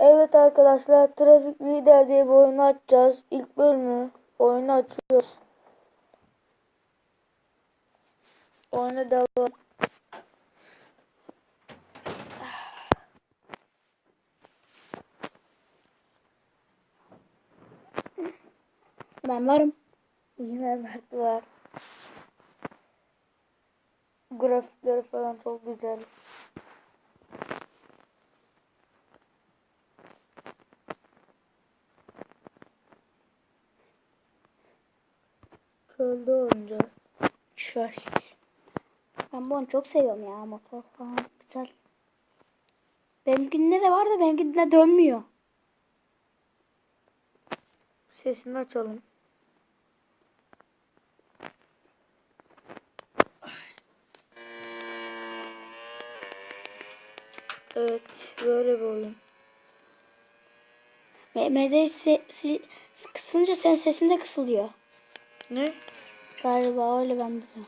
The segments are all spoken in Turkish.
Evet arkadaşlar Trafik Lider diye bir oyunu açacağız. İlk bölümü oyunu açıyoruz. Oyuna devam. Ben varım. Yine Mert var. Grafikleri falan çok güzel. Çölde oynayacağız. Şöyle. Ben bunu çok seviyorum ya motor falan güzel. Benimkinde de var da benimkinde dönmüyor. Sesini açalım. Evet, böyle bir oyun. Se- kısınca senin sesin de kısılıyor. Ne? Galiba öyle bende de.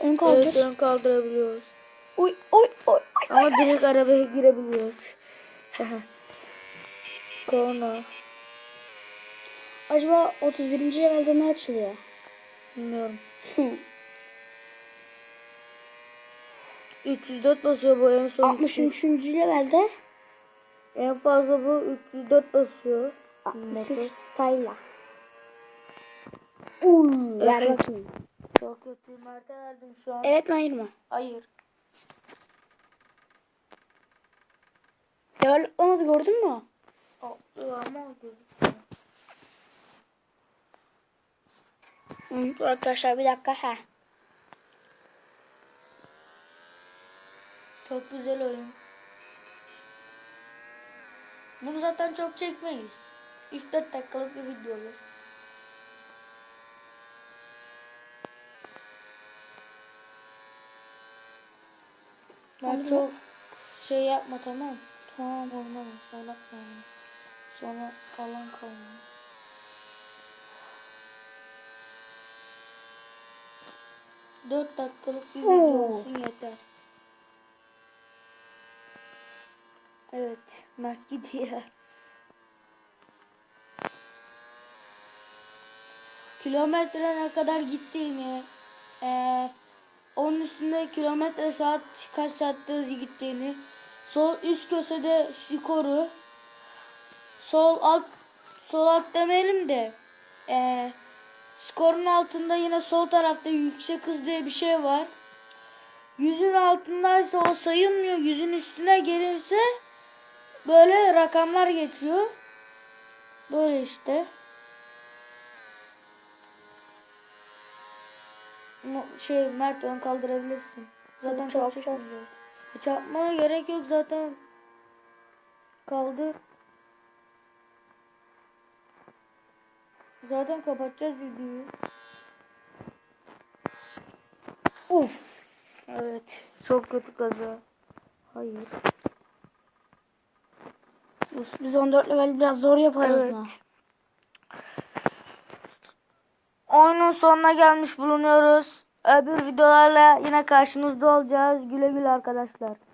Ön kaldır. Evet, ön kaldırabiliyoruz. Oy oy oy. Ama direkt arabaya girebiliyoruz. Korna. Acaba 31. levelde ne açılıyor? Bilmiyorum. 304 basıyor bu en son. 63. levelde En fazla bu 304 basıyor. 63 style'la. Uy, ver bakayım. Çok kötü. Mert'e verdim şu an. Evet mi hayır mı? Hayır. Developmadı gördün mü? Ama gözükmüyor. Arkadaşlar bir dakika ha. Çok güzel oyun. Bunu zaten çok çekmeyiz. 3-4 dakikalık bir video olur. Ben çok şey yapma tamam. Tamam oynama. Oynatma yani. Sonra kalan kalmıyor. Dört dakikalık bir video olsun yeter. Evet, Mert gidiyor. Kilometre ne kadar gittiğini, eee onun üstünde kilometre saat kaç saatte hızlı gittiğini, sol üst köşede skoru, sol alt sol alt demeyelim de eee skorun altında yine sol tarafta yüksek hız diye bir şey var. Yüzün altındaysa o sayılmıyor. Yüzün üstüne gelirse böyle rakamlar geçiyor. Böyle işte. Şey Mert ön kaldırabilirsin. Zaten çok. çekmeyeceğiz. Çarpmaya gerek yok zaten. Kaldır. Zaten kapatacağız videoyu. Uf. Evet. Çok kötü kaza. Hayır. Biz 14 level biraz zor yaparız Evet. mı? Oyunun sonuna gelmiş bulunuyoruz. Öbür videolarla yine karşınızda olacağız. Güle güle arkadaşlar.